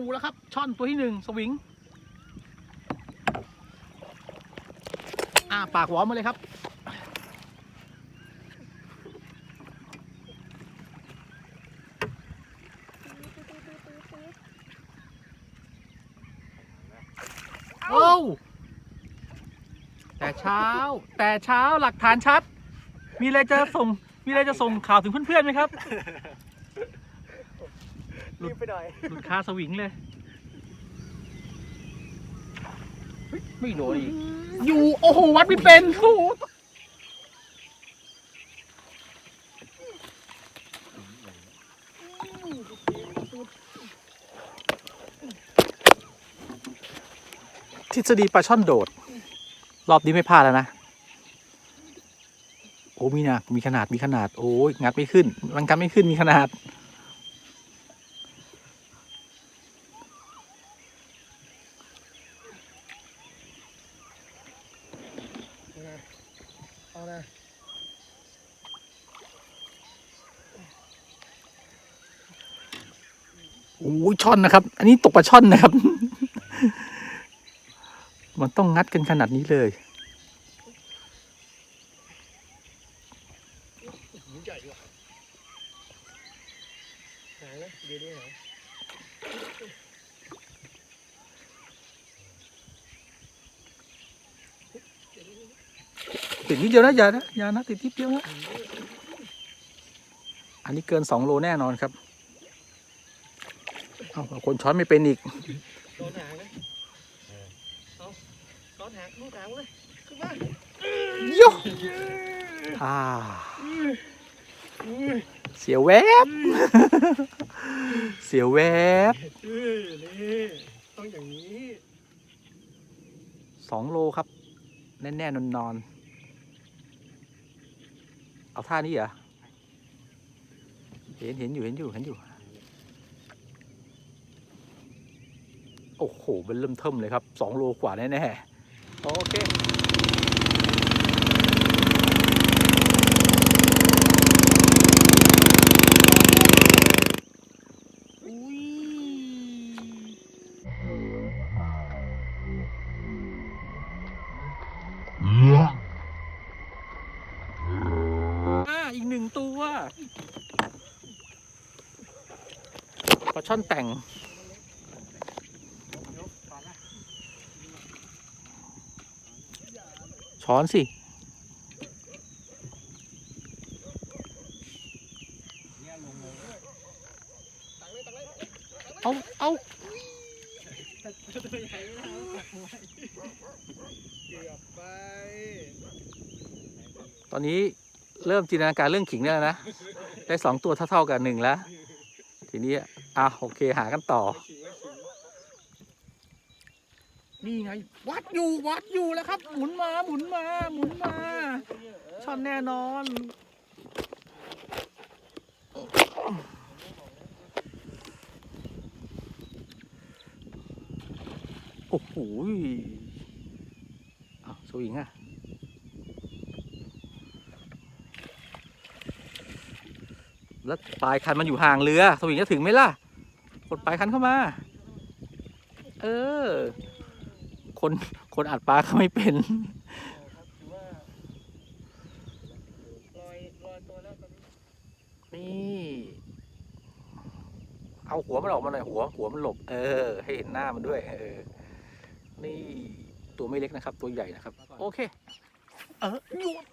อยู่แล้วครับ ช่อนตัวที่หนึ่งสวิง อ่าปากหวอมมาเลยครับ โอ้แต่เช้า แต่เช้าหลักฐานชัด มีอะไรจะส่ง มีอะไรจะส่งข่าวถึงเพื่อนๆไหมครับ รีบไปหน่อย หลุดคาสวิงเลยเฮ้ยไม่โดนอีกอยู่โอ้โหวัดไม่เป็นโอ้โหทฤษฎีปลาช่อนโดด รอบนี้ไม่พลาดแล้วนะ โอ้มีหนักมีขนาดมีขนาด โอ้ยงัดไม่ขึ้นมันกันไม่ขึ้นมีขนาด เอานะโอ้ยช่อนนะครับ อันนี้ตกปลาช่อนนะครับ มันต้องงัดกันขนาดนี้เลยหูใหญ่ว่ะหางนะเดี๋ยวนี้หาง ติดนิดเดียวนะอย่านะอย่านะติดนิดเดียวนะอันนี้เกินสองโลแน่นอนครับเอาคนช้อนไม่เป็นอีกโดนหางนะเอาซ้อนหางลูกหางเลยขึ้นมาโยอ่าเสียวแวบ เสียวแวบเออนี่ต้องอย่างนี้สองโลครับ แน่ๆนอนนอนๆ เอาท่านี้เหรอ เห็นเห็นอยู่เห็นอยู่เห็นอยู่ โอ้โหเป็นเริ่มเทิมเลยครับสองโลกว่าแน่ๆ โอเคอุ้ย อ่าอีกหนึ่งตัว ปลาช่อนแต่ง ช้อนสิเอาเอาเกือบไป ตอนนี้เริ่มจินตนาการเรื่องขิงได้แล้วนะ ได้สองตัวเท่าๆกันหนึ่งแล้ว ทีนี้อะโอเคหากันต่อ นี่ไง วัดอยู่วัดอยู่แล้วครับ หมุนมาหมุนมาหมุนมาช่อนแน่นอนโอ้โหอ้าวสวิงอะ แล้วปลายคันมันอยู่ห่างเรือ สวิงจะถึงไหมล่ะ กดปลายคันเข้ามา เออ คนคนอัดปลาเขาไม่เป็นนี่เอาหัวมันออกมาหน่อยหัว หัวมันหลบ เออ ให้เห็นหน้ามันด้วย เออ นี่ตัวไม่เล็กนะครับ ตัวใหญ่นะครับ โอเค เออหยุด